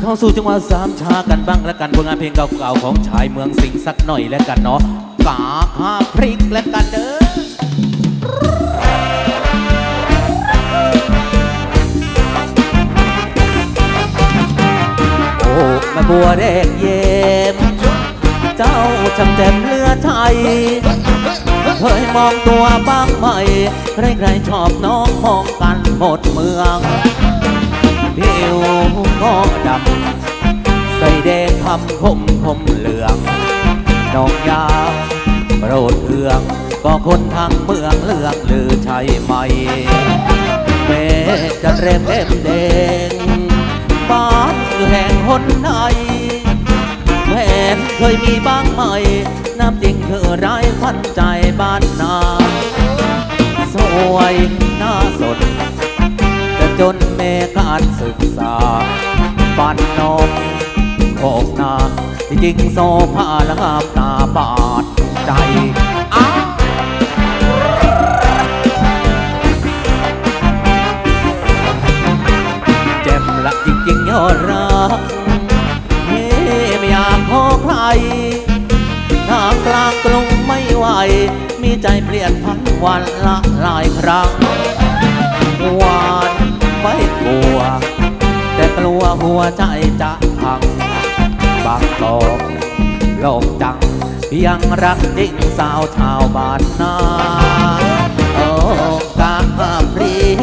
เข้าสู่จังหวะสามชากันบ้างและกันผลงานเพลงเก่าๆของชายเมืองสิงสักหน่อยแล้วกันเนาะกาข้าพริกแล้วกันเด้อโอ้แม่บัวแดงเย็มเจ้าช่างแจ่มเลือไทยเคยมองตัวบ้างไหมใครๆชอบน้องมองกันหมดเมืองผิว ก็ดำใส่แดงคำคมคมเหลืองน้องยาวโปรดเอืองก็คนทางเมืองเลืองลือใช่ไหมแม่จะเร็มเล่มแดงบ้านอยู่แห่งหนไหนแผนเคยมีบ้างไหมน้ำจริงคือร้ายพันใจบ้านน จริงโซภาละงามตาบาดใจอ้าเจ็บละจริงๆยอดรักเฮ้ไม่อยากขอใครทางกลางกรุงไม่ไหว มีใจเปลี่ยนพันวันละหลายครั้งหวานไม่กลัว แต่กลัวหัวใจจะางกอกโลกจังยังรักจริงสาวชาวบ้านนาโอ้กาพริก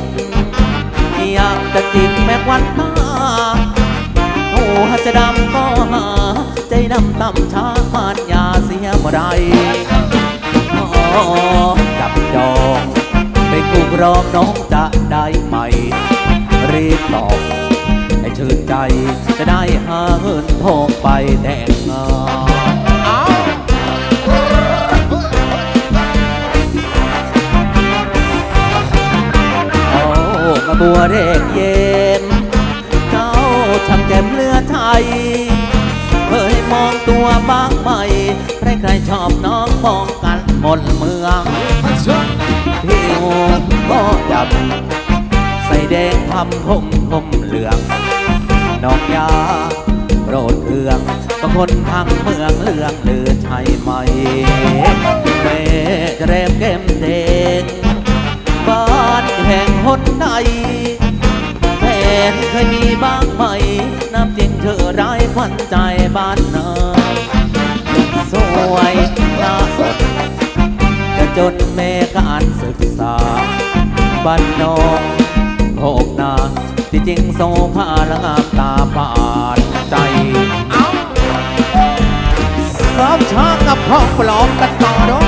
อยากจะจิกแม้วันตาหัวจะดำก็หา ใจดำต่ำช้าพานยาเสียเมื่อไรขอจับจองไปคู่ครองน้องจะได้ไหมรีบตอบ ใจ จะได้หาเงินทองไปแต่งงานอ้าวโอ้มาบัวเด็กเย็น เจ้าช่างแจ่มเลือไทยเคยมองตัวบ้างไหม ใครๆชอบน้องมองกันหมดเมืองผิวก็ดำใส่แดงทำคมคมเหลือง น้องยาโปรดเครื่องก็คนทางเมืองเลืองลือใช่ไหมเมจะเรมเกมเดงบ้านแห่งหนใดแฟนเคยมีบ้างไหม น้ำจริงเธอร้ายควันใจบ้านนาสวยน้าสดจะจนแม่การศึกษาบ้านนองโคกนาที่จริงโซภาละงาม ช้ากับพ่อปลอมกันต่อเนาะ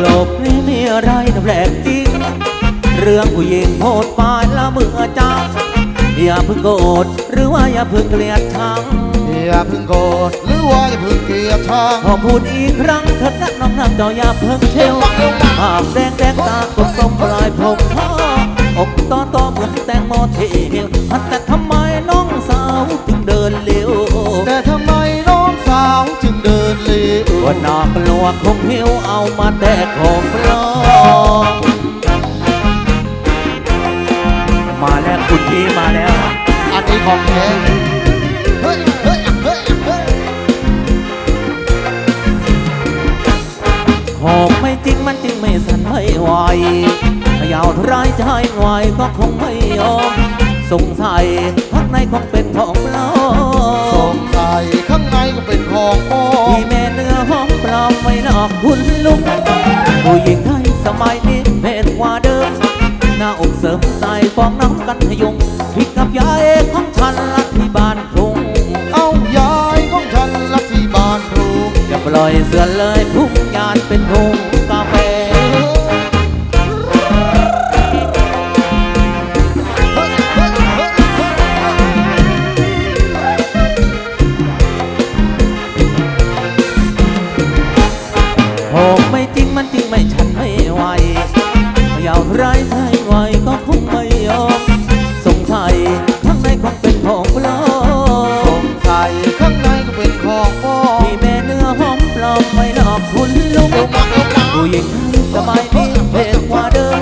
โลกนี้มีอะไรน่าแปลกจริง เรื่องผู้หญิงโหดปานละเมื่อจังอย่าเพิ่งโกรธหรือว่าอย่าเพิ่งเกลียดชัง อย่าเพึ่งโกรธหรือว่าอย่าเพึ่งเกลียดชังขอพูดอีกครั้งเถิดนะน้องนางเจ้าอย่าเพิ่งเชลหากแดงแดงตากดส้มปลายผมพ่ออกตอนตอเหมือนแตงโมเทียวแต่ทำไมน้องสาวถึงเดินเร็วแต่ทำไมน้องสาวจึงเดินเร็วว่าน่ากลัวคงหิวเอามาแดกของปลอมมาแล้วคุณพี่มาแล้วอันนี้ของแท้ อกไม่จริงมันจึงไม่สั่นไม่ไหวขยาวทรายใจไหวก็คงไม่ยอมสงสัยข้างในคงเป็นของปลอ ปล่อยเสือเลยพุ่งยานเป็นทุ่งกาแฟเฮ้ยเฮ้ยเฮ้ยเฮ้ยหอกไม่จริงมันจริงไม่ใช่ สบายดีเพลงกว่าเดิม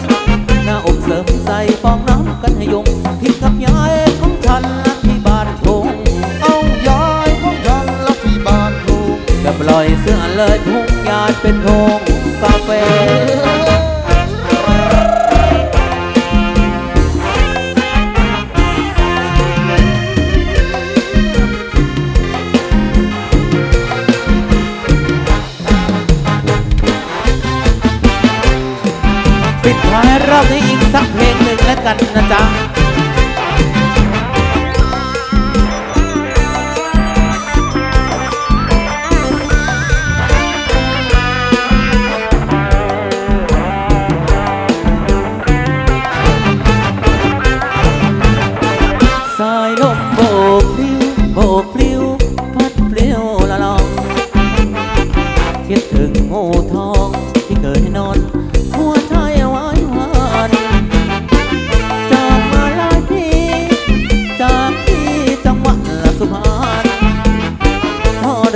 หน้าอกเสริมใส่ฟองน้ำกันให้ยงพิกกับยายของฉันที่บานทุงเอายายของฉันลับที่บานทุงจะปล่อยเสื้อเลยทุ่งยายเป็นทง Vielen Dank.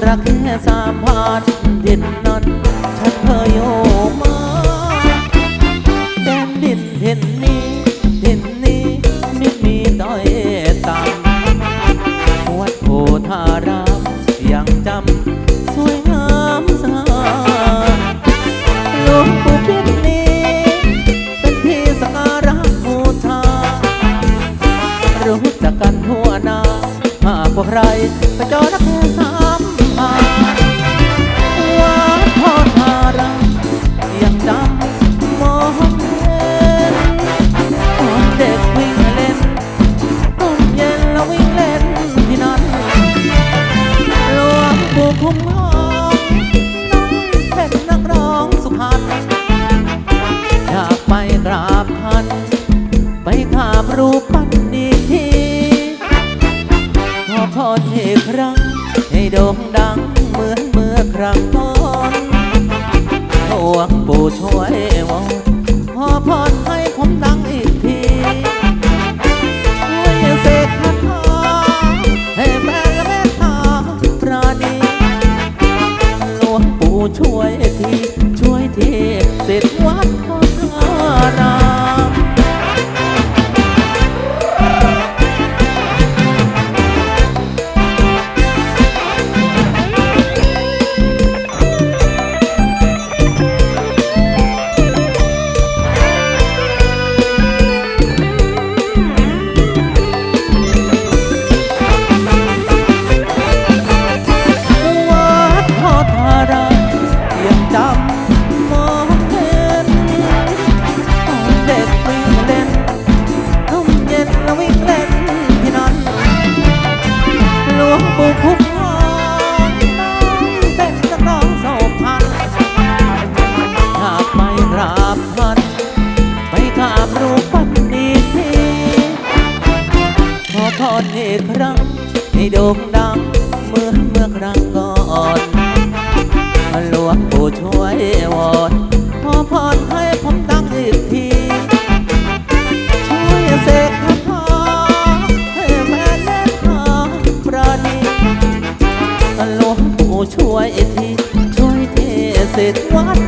ระแค่สามพันดินนั้น ฉันเคยโอมาแดนดินเห็นนี้ดินนี้ไม่มีต้อยต่ำวัดโพธารามยังจำสวยงามสา upon it. What